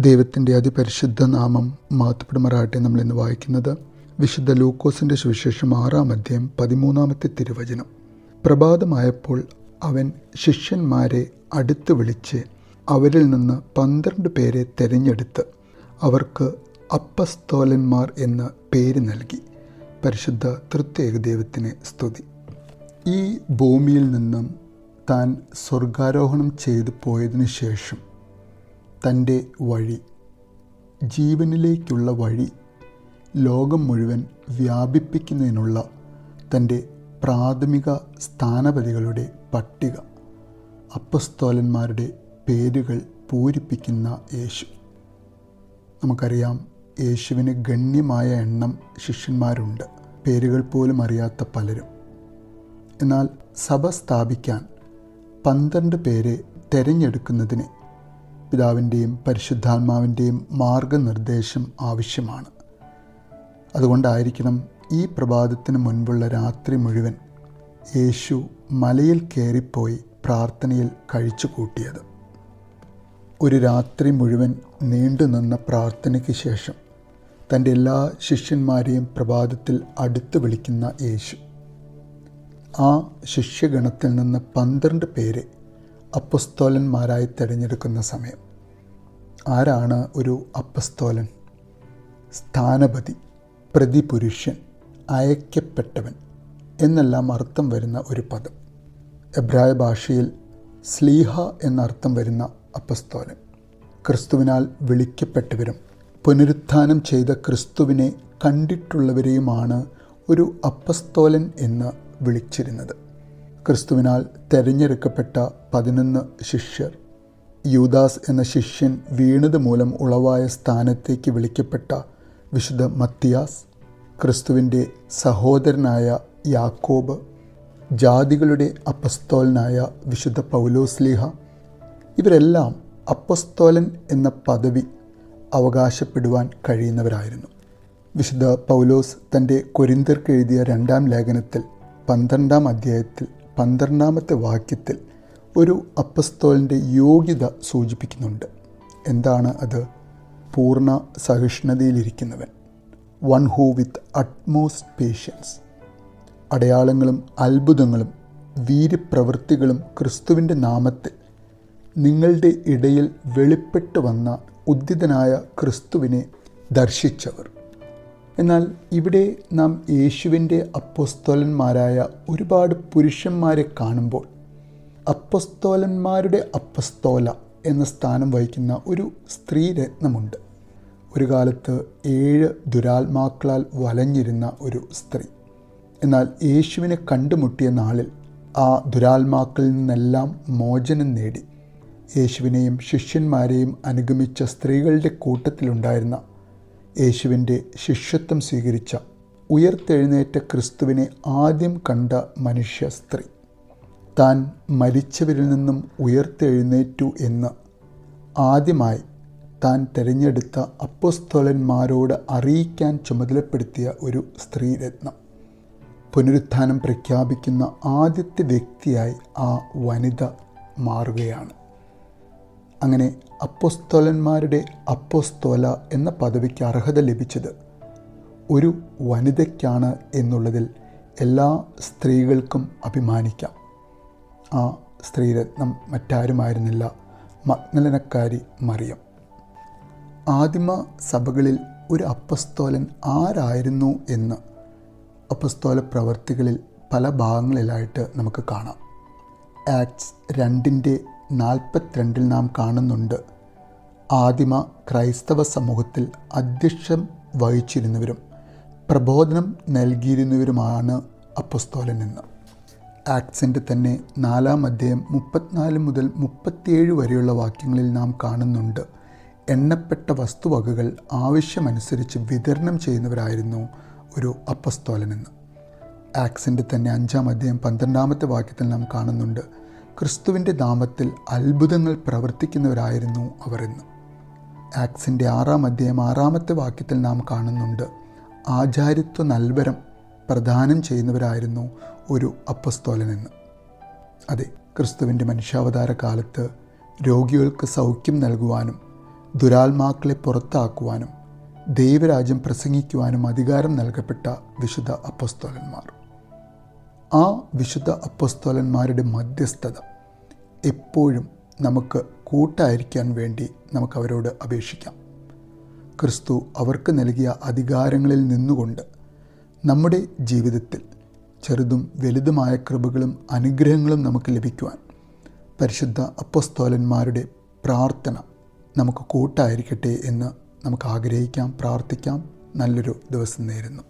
ദൈവത്തിന്റെ അതിപരിശുദ്ധ നാമം മാത്തപ്പെടുമാറാട്ടെ നമ്മൾ ഇന്ന് വായിക്കുന്നത് വിശുദ്ധ ലൂക്കോസിന്റെ സുവിശേഷം ആറാം അധ്യായം പതിമൂന്നാമത്തെ തിരുവചനം. പ്രഭാതമായപ്പോൾ അവൻ ശിഷ്യന്മാരെ അടുത്ത് വിളിച്ച് അവരിൽ നിന്ന് പന്ത്രണ്ട് പേരെ തിരഞ്ഞെടുത്ത് അവർക്ക് അപ്പസ്തോലന്മാർ എന്ന പേര് നൽകി. പരിശുദ്ധ തൃത്യേക ദൈവത്തിനെ സ്തുതി. ഈ ഭൂമിയിൽ നിന്നും താൻ സ്വർഗാരോഹണം ചെയ്തു പോയതിനു ശേഷം തന്റെ വഴി ജീവനിലേക്കുള്ള വഴി ലോകം മുഴുവൻ വ്യാപിപ്പിക്കുന്നതിനുള്ള തന്റെ പ്രാഥമിക സ്ഥാനപതികളുടെ പട്ടിക അപ്പസ്തോലന്മാരുടെ പേരുകൾ പൂരിപ്പിക്കുന്ന യേശു. നമുക്കറിയാം യേശുവിന് ഗണ്യമായ എണ്ണം ശിഷ്യന്മാരുണ്ട്. പേരുകൾ പോലും അറിയാത്ത പലരും. എന്നാൽ സഭ സ്ഥാപിക്കാൻ പന്ത്രണ്ട് പേരെ തിരഞ്ഞെടുക്കുന്നതിന് പിതാവിന്റെയും പരിശുദ്ധാത്മാവിന്റെയും മാർഗനിർദ്ദേശം ആവശ്യമാണ്. അതുകൊണ്ടായിരിക്കണം ഈ പ്രഭാതത്തിന് മുൻപുള്ള രാത്രി മുഴുവൻ യേശു മലയിൽ കയറിപ്പോയി പ്രാർത്ഥനയിൽ കഴിച്ചു കൂട്ടിയത് ഒരു രാത്രി മുഴുവൻ നീണ്ടുനിന്ന പ്രാർത്ഥനയ്ക്ക് ശേഷം തന്റെ എല്ലാ ശിഷ്യന്മാരെയും പ്രഭാതത്തിൽ അടുത്ത് വിളിക്കുന്ന യേശു. ആ ശിഷ്യഗണത്തിൽ നിന്ന് പന്ത്രണ്ട് പേരെ അപ്പസ്തോലന്മാരായി തിരഞ്ഞെടുക്കുന്ന സമയം. ആരാണ് ഒരു അപ്പസ്തോലൻ? സ്ഥാനപതി പ്രതിപുരുഷൻ അയക്കപ്പെട്ടവൻ എന്നെല്ലാം അർത്ഥം വരുന്ന ഒരു പദം. എബ്രായ ഭാഷയിൽ സ്ലീഹ എന്നർത്ഥം വരുന്ന അപ്പസ്തോലൻ. ക്രിസ്തുവിനാൽ വിളിക്കപ്പെട്ടവരും പുനരുത്ഥാനം ചെയ്ത ക്രിസ്തുവിനെ കണ്ടിട്ടുള്ളവരെയുമാണ് ഒരു അപ്പസ്തോലൻ എന്ന് വിളിച്ചിരുന്നത്. ക്രിസ്തുവിനാൽ തെരഞ്ഞെടുക്കപ്പെട്ട പതിനൊന്ന് ശിഷ്യർ. യൂദാസ് എന്ന ശിഷ്യൻ വീണത് മൂലം ഉളവായ സ്ഥാനത്തേക്ക് വിളിക്കപ്പെട്ട വിശുദ്ധ മത്തിയാസ് ക്രിസ്തുവിന്റെ സഹോദരനായ യാക്കോബ് ജാതികളുടെ അപ്പസ്തോലനായ വിശുദ്ധ പൗലോസ്ലീഹ ഇവരെല്ലാം അപ്പസ്തോലൻ എന്ന പദവി അവകാശപ്പെടുവാൻ കഴിയുന്നവരായിരുന്നു. വിശുദ്ധ പൗലോസ് തന്റെ കൊരിന്തർക്ക് എഴുതിയ രണ്ടാം ലേഖനത്തിൽ പന്ത്രണ്ടാം അധ്യായത്തിൽ പന്ത്രണ്ടാമത്തെ വാക്യത്തിൽ ഒരു അപ്പസ്തോലിന്റെ യോഗ്യത സൂചിപ്പിക്കുന്നുണ്ട്. എന്താണ് അത്? പൂർണ സഹിഷ്ണുതയിലിരിക്കുന്നവൻ. One who with utmost patience അടയാളങ്ങളും അത്ഭുതങ്ങളും വീര്യപ്രവൃത്തികളും ക്രിസ്തുവിന്റെ നാമത്തിൽ നിങ്ങളുടെ ഇടയിൽ വെളിപ്പെട്ട് വന്ന ഉദ്ധിതനായ ക്രിസ്തുവിനെ ദർശിച്ചവർ. എന്നാൽ ഇവിടെ നാം യേശുവിന്റെ അപ്പസ്തോലന്മാരായ ഒരുപാട് പുരുഷന്മാരെ കാണുമ്പോൾ അപ്പസ്തോലന്മാരുടെ അപ്പസ്തോല എന്ന സ്ഥാനം വഹിക്കുന്ന ഒരു സ്ത്രീ രത്നമുണ്ട്. ഒരു കാലത്ത് ഏഴ് ദുരാത്മാക്കളാൽ വലഞ്ഞിരുന്ന ഒരു സ്ത്രീ. എന്നാൽ യേശുവിനെ കണ്ടുമുട്ടിയ നാളിൽ ആ ദുരാത്മാക്കളിൽ നിന്നെല്ലാം മോചനം നേടി. യേശുവിനെയും ശിഷ്യന്മാരെയും അനുഗമിച്ച സ്ത്രീകളുടെ കൂട്ടത്തിലുണ്ടായിരുന്ന യേശുവിന്റെ ശിഷ്യത്വം സ്വീകരിച്ച ഉയർത്തെഴുന്നേറ്റ ക്രിസ്തുവിനെ ആദ്യം കണ്ട മനുഷ്യ സ്ത്രീ. താൻ മരിച്ചവരിൽ നിന്നും ഉയർത്തെഴുന്നേറ്റു എന്ന് ആദ്യമായി താൻ തിരഞ്ഞെടുത്ത അപ്പസ്തോലന്മാരോട് അറിയിക്കാൻ ചുമതലപ്പെടുത്തിയ ഒരു സ്ത്രീരത്നം. പുനരുത്ഥാനം പ്രഖ്യാപിക്കുന്ന ആദ്യത്തെ വ്യക്തിയായി ആ വനിത മാറുകയാണ്. അങ്ങനെ അപ്പോസ്തോലന്മാരുടെ അപ്പോസ്തോല എന്ന പദവിക്ക് അർഹത ലഭിച്ചത് ഒരു വനിതയ്ക്കാണ് എന്നുള്ളതിൽ എല്ലാ സ്ത്രീകൾക്കും അഭിമാനിക്കാം. ആ സ്ത്രീരത്നം മറ്റാരുമായിരുന്നില്ല മഗ്നലനക്കാരി മറിയം. ആദിമ സഭകളിൽ ഒരു അപ്പസ്തോലൻ ആരായിരുന്നു എന്ന് അപ്പസ്തോല പ്രവർത്തികളിൽ പല ഭാഗങ്ങളിലായിട്ട് നമുക്ക് കാണാം. ആക്ട്സ് രണ്ടിന്റെ നാൽപ്പത്തിരണ്ടിൽ നാം കാണുന്നുണ്ട്. ആദിമ ക്രൈസ്തവ സമൂഹത്തിൽ അധ്യക്ഷം വഹിച്ചിരുന്നവരും പ്രബോധനം നൽകിയിരുന്നവരുമാണ് അപ്പസ്തോലൻ എന്ന്. ആക്സിന്റെ തന്നെ നാലാം അധ്യായം മുപ്പത്തിനാല് മുതൽ മുപ്പത്തിയേഴ് വരെയുള്ള വാക്യങ്ങളിൽ നാം കാണുന്നുണ്ട്. എണ്ണപ്പെട്ട വസ്തുവകകൾ ആവശ്യമനുസരിച്ച് വിതരണം ചെയ്യുന്നവരായിരുന്നു ഒരു അപ്പസ്തോലനെന്ന് ആക്സിന്റെ തന്നെ അഞ്ചാം അധ്യായം പന്ത്രണ്ടാമത്തെ വാക്യത്തിൽ നാം കാണുന്നുണ്ട്. ക്രിസ്തുവിന്റെ നാമത്തിൽ അത്ഭുതങ്ങൾ പ്രവർത്തിക്കുന്നവരായിരുന്നു അവർ എന്ന്. ആക്സിന്റെ ആറാം അധ്യായം ആറാമത്തെ വാക്യത്തിൽ നാം കാണുന്നുണ്ട് ആചാരിത്വ നൽവരം പ്രദാനം ചെയ്യുന്നവരായിരുന്നു ഒരു അപ്പസ്തോലനെന്ന് അതെ ക്രിസ്തുവിന്റെ മനുഷ്യാവതാര കാലത്ത് രോഗികൾക്ക് സൗഖ്യം നൽകുവാനും ദുരാത്മാക്കളെ പുറത്താക്കുവാനും ദൈവരാജ്യം പ്രസംഗിക്കുവാനും അധികാരം നൽകപ്പെട്ട വിശുദ്ധ അപ്പസ്തോലന്മാർ. ആ വിശുദ്ധ അപ്പസ്തോലന്മാരുടെ മധ്യസ്ഥത എപ്പോഴും നമുക്ക് കൂട്ടായിരിക്കാൻ വേണ്ടി നമുക്ക് അവരോട് അപേക്ഷിക്കാം. ക്രിസ്തു അവർക്ക് നൽകിയ അധികാരങ്ങളിൽ നിന്നുകൊണ്ട് നമ്മുടെ ജീവിതത്തിൽ ചെറുതും വലുതുമായ കൃപകളും അനുഗ്രഹങ്ങളും നമുക്ക് ലഭിക്കുവാൻ പരിശുദ്ധ അപ്പസ്തോലന്മാരുടെ പ്രാർത്ഥന നമുക്ക് കൂട്ടായിരിക്കട്ടെ എന്ന് നമുക്ക് ആഗ്രഹിക്കാം പ്രാർത്ഥിക്കാം. നല്ലൊരു ദിവസം നേരുന്നു.